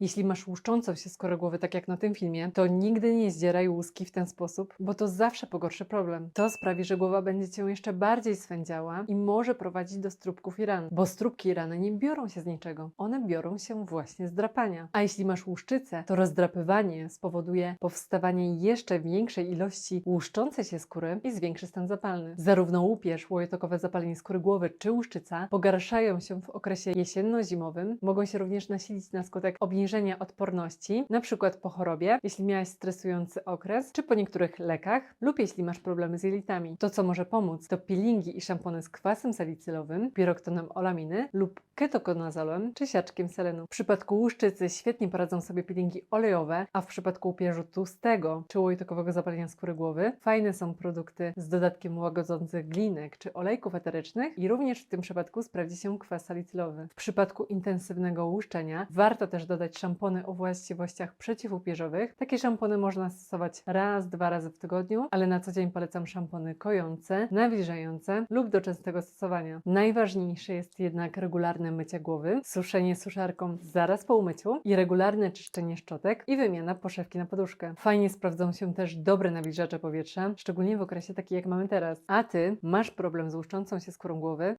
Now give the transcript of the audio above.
Jeśli masz łuszczącą się skórę głowy, tak jak na tym filmie, to nigdy nie zdzieraj łuski w ten sposób, bo to zawsze pogorszy problem. To sprawi, że głowa będzie cię jeszcze bardziej swędziała i może prowadzić do strupków i ran, bo strupki i rany nie biorą się z niczego. One biorą się właśnie z drapania. A jeśli masz łuszczycę, to rozdrapywanie spowoduje powstawanie jeszcze większej ilości łuszczącej się skóry i zwiększy stan zapalny. Zarówno łupież, łojotokowe zapalenie skóry głowy czy łuszczyca pogarszają się w okresie jesienno-zimowym, mogą się również nasilić na skutek obniżenia odporności, na przykład po chorobie, jeśli miałeś stresujący okres, czy po niektórych lekach, lub jeśli masz problemy z jelitami. To, co może pomóc, to peelingi i szampony z kwasem salicylowym, piroktonem olaminy lub ketokonazolem, czy siaczkiem selenu. W przypadku łuszczycy świetnie poradzą sobie peelingi olejowe, a w przypadku łupieżu tłustego czy łojtokowego zapalenia skóry głowy fajne są produkty z dodatkiem łagodzących glinek czy olejków eterycznych i również w tym przypadku sprawdzi się kwas salicylowy. W przypadku intensywnego łuszczenia warto też dodać szampony o właściwościach przeciwłupieżowych. Takie szampony można stosować raz, dwa razy w tygodniu, ale na co dzień polecam szampony kojące, nawilżające lub do częstego stosowania. Najważniejsze jest jednak regularne mycie głowy, suszenie suszarką zaraz po umyciu i regularne czyszczenie szczotek i wymiana poszewki na poduszkę. Fajnie sprawdzą się też dobre nawilżacze powietrza, szczególnie w okresie takim jak mamy teraz. A Ty masz problem z łuszczącą się skórą głowy?